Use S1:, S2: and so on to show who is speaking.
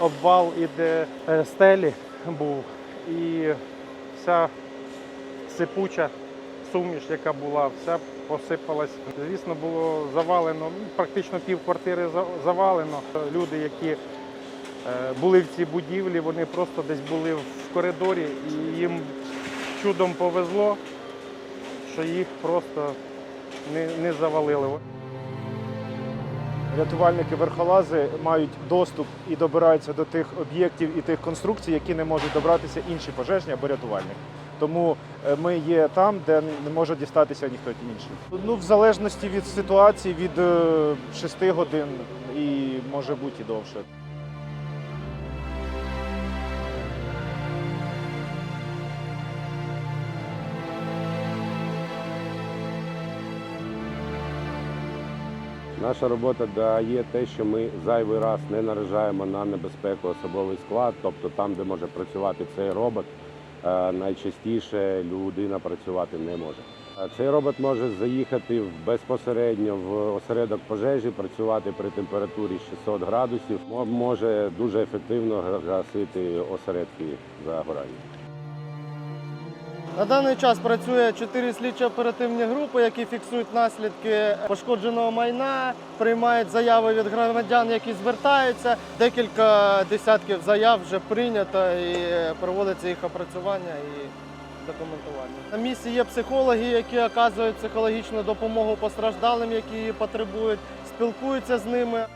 S1: обвал іде е, стелі був, і вся сипуча суміш, яка була, вся посипалась. Звісно, було завалено, ну, практично пів квартири завалено. Люди, які е, були в цій будівлі, вони просто десь були в коридорі, і їм чудом повезло, що їх просто не, не завалило.
S2: Рятувальники верхолази мають доступ і добираються до тих об'єктів і тих конструкцій, які не можуть добратися інші пожежні або рятувальники. Тому е, ми є там, де не може дістатися ніхто інший. Ну, в залежності від ситуації, від 6 годин і може бути і довше.
S3: Наша робота дає те, що ми зайвий раз не наражаємо на небезпеку особовий склад, тобто там, де може працювати цей робот, е, найчастіше людина працювати не може. Цей робот може заїхати безпосередньо в осередок пожежі, працювати при температурі 600 градусів, мо- може дуже ефективно гасити осередки загорання.
S4: На даний час працює чотири слідчо-оперативні групи, які фіксують наслідки пошкодженого майна, приймають заяви від громадян, які звертаються. Декілька десятків заяв вже прийнято і проводиться їх опрацювання і документування. На місці є психологи, які оказують психологічну допомогу постраждалим, які її потребують, спілкуються з ними.